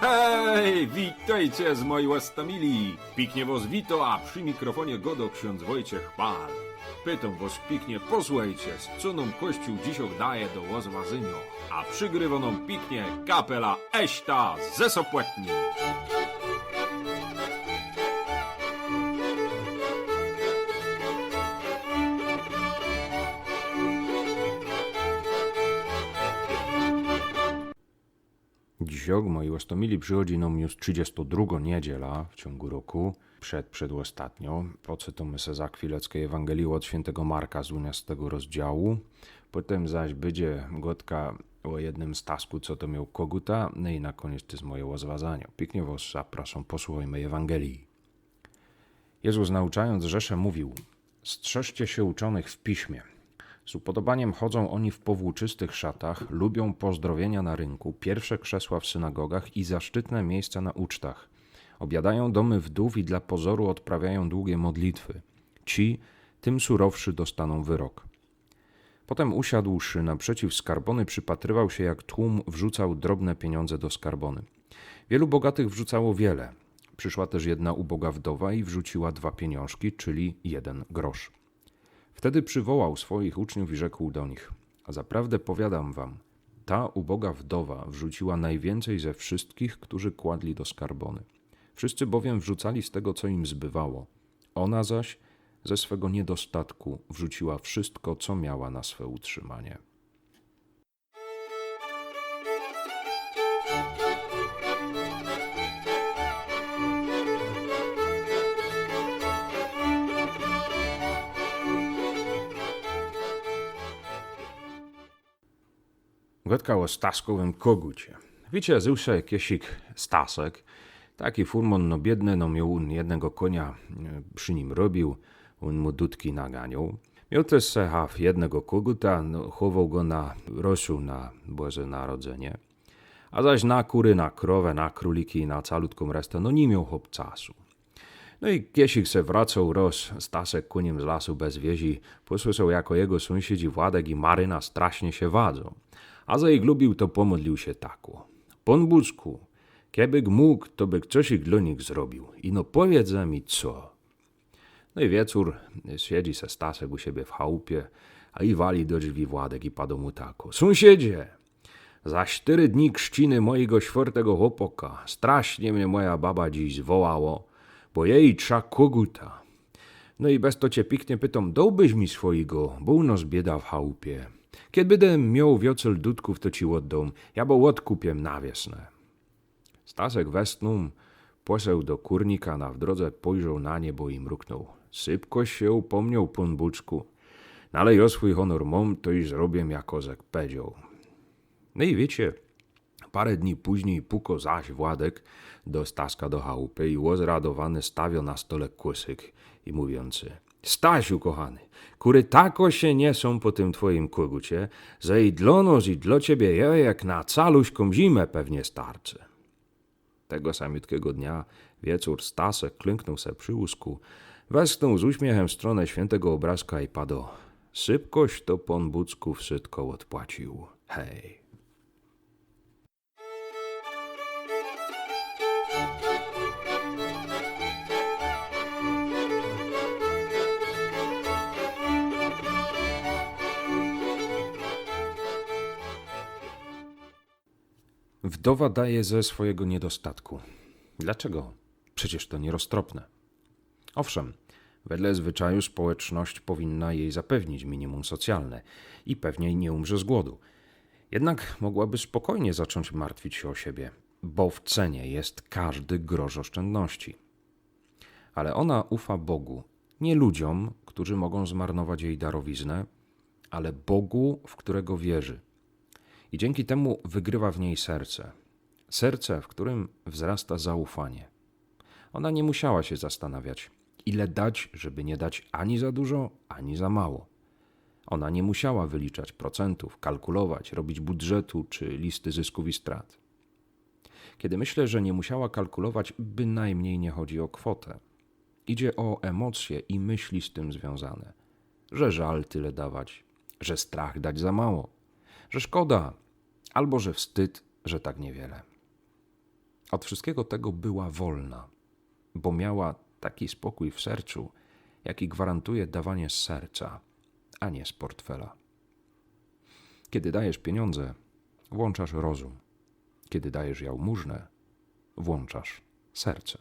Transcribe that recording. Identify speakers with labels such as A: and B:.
A: Hej, witajcie z mojej łastamili. Piknie was wito, a przy mikrofonie godo ksiądz Wojciech Pal. Pytam was piknie, posłuchajcie, co nam Kościół dziś daje do łozwazynia. A przygrywa nam piknie kapela Eśta ze Sopłetni. Dzisiaj, moi łastomili, przychodzi nam już 32 niedziela w ciągu roku, przed przedostatnią. Pocytamy se za chwileczkę Ewangelię od świętego Marka z 12 rozdziału. Potem zaś będzie gotka o jednym stasku, co to miał koguta, no i na koniec to jest moje rozważanie. Pięknie was zapraszam, posłuchajmy Ewangelii. Jezus nauczając Rzeszę mówił, strzeżcie się uczonych w piśmie. Z upodobaniem chodzą oni w powłóczystych szatach, lubią pozdrowienia na rynku, pierwsze krzesła w synagogach i zaszczytne miejsca na ucztach. Obiadają domy wdów i dla pozoru odprawiają długie modlitwy. Ci, tym surowszy, dostaną wyrok. Potem usiadłszy naprzeciw skarbony, przypatrywał się, jak tłum wrzucał drobne pieniądze do skarbony. Wielu bogatych wrzucało wiele. Przyszła też jedna uboga wdowa i wrzuciła dwa pieniążki, czyli jeden grosz. Wtedy przywołał swoich uczniów i rzekł do nich: A zaprawdę powiadam wam, ta uboga wdowa wrzuciła najwięcej ze wszystkich, którzy kładli do skarbony. Wszyscy bowiem wrzucali z tego, co im zbywało. Ona zaś ze swego niedostatku wrzuciła wszystko, co miała na swe utrzymanie. Gotka o Staskowym kogucie. Wiecie, Zeusa jakiesik Stasek, taki furmon no biedny, no miał jednego konia e, przy nim robił, on mu dudki naganiał. Miał też sehaw jednego koguta, no, chował go na rosiu na Boże Narodzenie. A zaś na kury, na krowę, na króliki na calutką resztę, no nie miał hop czasu. No i kiesik se wracał roz, Stasek koniem z lasu bez wiezi, posłyszał jako jego sąsiedzi Władek i Maryna strasznie się wadzą. A za ich lubił, to pomodlił się tako. Pon Buczku, kiebyk mógł, to by coś dla nich zrobił. I no powiedz mi co. No i wieczór, siedzi se Stasek u siebie w chałupie, a i wali do drzwi Władek i padł mu tako. Sąsiedzie, za cztery dni krzciny mojego czwartego chłopoka strasznie mnie moja baba dziś zwołało, bo jej trza koguta. No i bez to cię piknie pytam, dałbyś mi swojego, bo u nas bieda w chałupie. Kiedy będę miał wiocel dudków, to ci oddam, ja bo odkupiem na wiosnę. Stasek westnął, poseł do kurnika, na w drodze pojrzał na niebo i mruknął. Szybko się upomniał pan Buczku. No ale ja swój honor mam, to i zrobię, jak kozek powiedział. No i wiecie, parę dni później puko zaś Władek do Staska do chałupy i łozradowany stawio na stole kusyk i mówiący Stasiu kochany, kury tako się nie są po tym twoim kogucie, że i dla nos i dla ciebie ja jak na caluśką zimę pewnie starczy. Tego samiutkiego dnia wieczór Stasek klęknął se przy łóżku, westchnął z uśmiechem w stronę świętego obrazka i padł. Szybkość to pon Bucku wszystko odpłacił. Hej. Wdowa daje ze swojego niedostatku. Dlaczego? Przecież to nieroztropne. Owszem, wedle zwyczaju społeczność powinna jej zapewnić minimum socjalne i pewnie nie umrze z głodu. Jednak mogłaby spokojnie zacząć martwić się o siebie, bo w cenie jest każdy grosz oszczędności. Ale ona ufa Bogu, nie ludziom, którzy mogą zmarnować jej darowiznę, ale Bogu, w którego wierzy i dzięki temu wygrywa w niej serce. Serce, w którym wzrasta zaufanie. Ona nie musiała się zastanawiać, ile dać, żeby nie dać ani za dużo, ani za mało. Ona nie musiała wyliczać procentów, kalkulować, robić budżetu czy listy zysków i strat. Kiedy myślę, że nie musiała kalkulować, bynajmniej nie chodzi o kwotę. Idzie o emocje i myśli z tym związane. Że żal tyle dawać, że strach dać za mało, że szkoda, albo że wstyd, że tak niewiele. Od wszystkiego tego była wolna, bo miała taki spokój w sercu, jaki gwarantuje dawanie z serca, a nie z portfela. Kiedy dajesz pieniądze, włączasz rozum. Kiedy dajesz jałmużnę, włączasz serce.